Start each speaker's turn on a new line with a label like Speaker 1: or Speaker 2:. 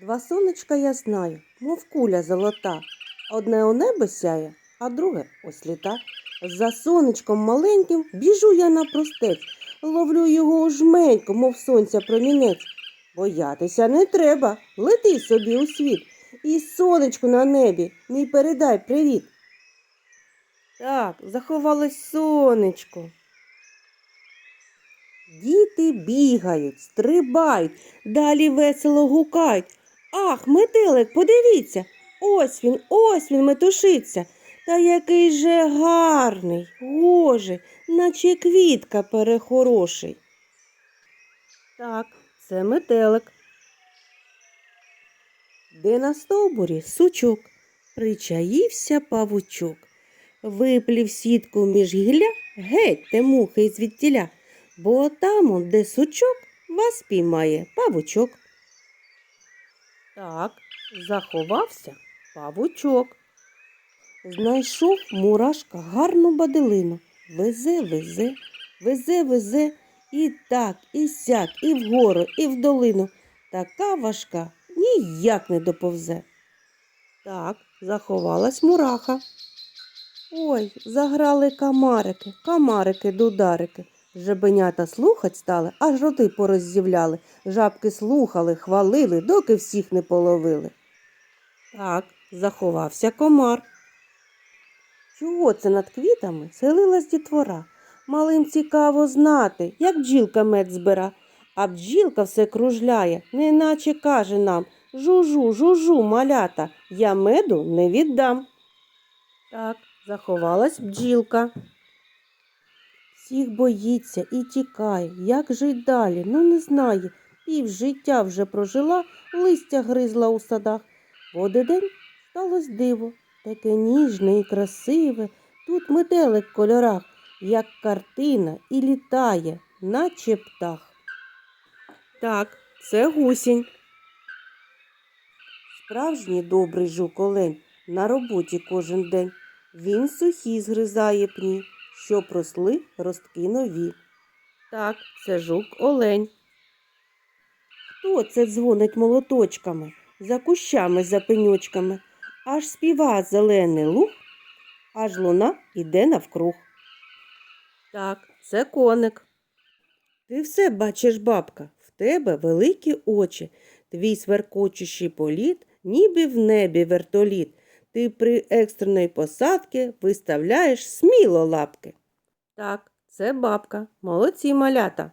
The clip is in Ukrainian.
Speaker 1: Два сонечка я знаю, мов куля золота. Одне у небо сяє, а друге ось літа. За сонечком маленьким біжу я на простець, ловлю його у жменьку, мов сонця промінець. Боятися не треба, лети собі у світ. І сонечку на небі, мій передай привіт. Так, заховалось сонечко. Діти бігають, стрибають, далі весело гукають. Ах, метелик, подивіться, ось він, ось він метушиться. Та який же гарний, гожий, наче квітка перехороший. Так, це метелик. Де на стовбурі сучок, причаївся павучок. Виплів сітку між гілля, геть те мухи звідтіля, бо там, де сучок, вас піймає павучок. Так, заховався павучок. Знайшов мурашка гарну баделину. Везе, везе, везе, везе, і так, і сяк, і вгору, і в долину. Така важка ніяк не доповзе. Так, заховалась мураха. Ой, заграли камарики, камарики, дударики. Жебенята слухать стали, аж роти пороззівляли. Жабки слухали, хвалили, доки всіх не половили. Так, заховався комар. Чого це над квітами селилась дітвора? Малим цікаво знати, як бджілка мед збира, а бджілка все кружляє, неначе каже нам Жужу, жужу, малята, я меду не віддам. Так, заховалась бджілка. Всіх боїться і тікає, як жить далі, ну не знає. Пів життя вже прожила, листя гризла у садах. В один день сталось диво, таке ніжне і красиве. Тут метелик в кольорах, як картина, і літає, наче птах. Так, це гусінь. Справжній добрий жук олень на роботі кожен день. Він сухі згризає пні, щоб росли ростки нові. Так, це жук олень. Хто це дзвонить молоточками, за кущами, за пеньочками, аж співа зелений луг, аж луна іде навкруг. Так, це коник. Ти все бачиш, бабка, в тебе великі очі, твій сверкочущий політ, ніби в небі вертоліт. Ти при екстреної посадки виставляєш сміло лапки. Так, це бабка. Молодці малята.